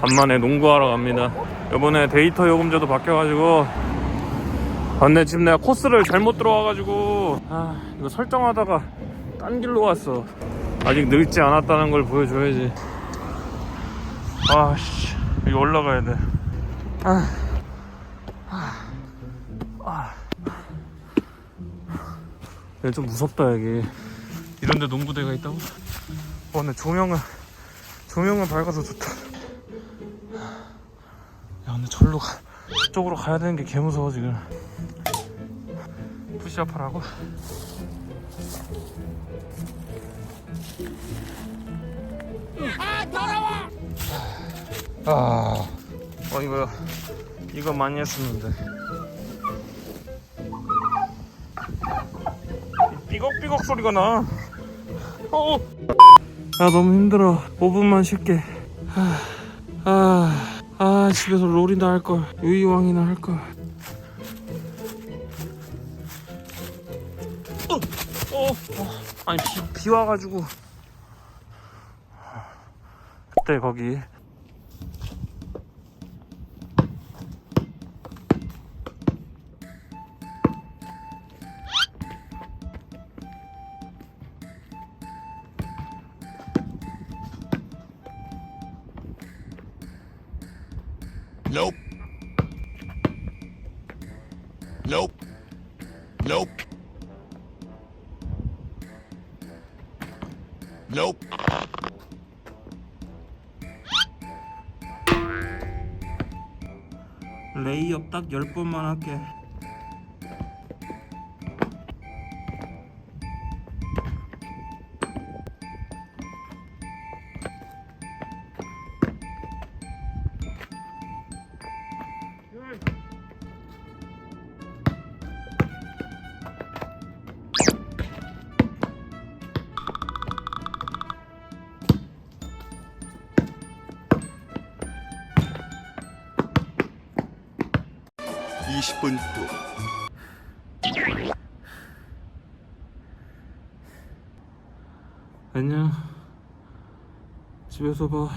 간만에 농구하러 갑니다. 이번에 데이터 요금제도 바뀌어가지고 아, 근데 지금 내가 코스를 잘못 들어와가지고 아 이거 설정하다가 딴 길로 왔어. 아직 늙지 않았다는 걸 보여줘야지. 아씨 여기 올라가야 돼. 아, 아, 아. 좀 무섭다 여기. 이런데 농구대가 있다고? 어 근데 조명은 조명은 밝아서 좋다. 야 근데 절로 가 저쪽으로 가야 되는 게 개 무서워 지금 푸시업 하라고? 아 어, 이거 이거 많이 했었는데 이 삐걱삐걱 소리가 나 어. 야 너무 힘들어. 5분만 쉴게. 아, 아 집에서 롤이나 할걸. 유이왕이나 할걸. 어, 어, 어. 아니 비, 비 와가지고. 그때 거기 Nope. Nope. Nope. Nope. 레이업 딱 10번만 할게 이십 분 후. 안녕 집에서 봐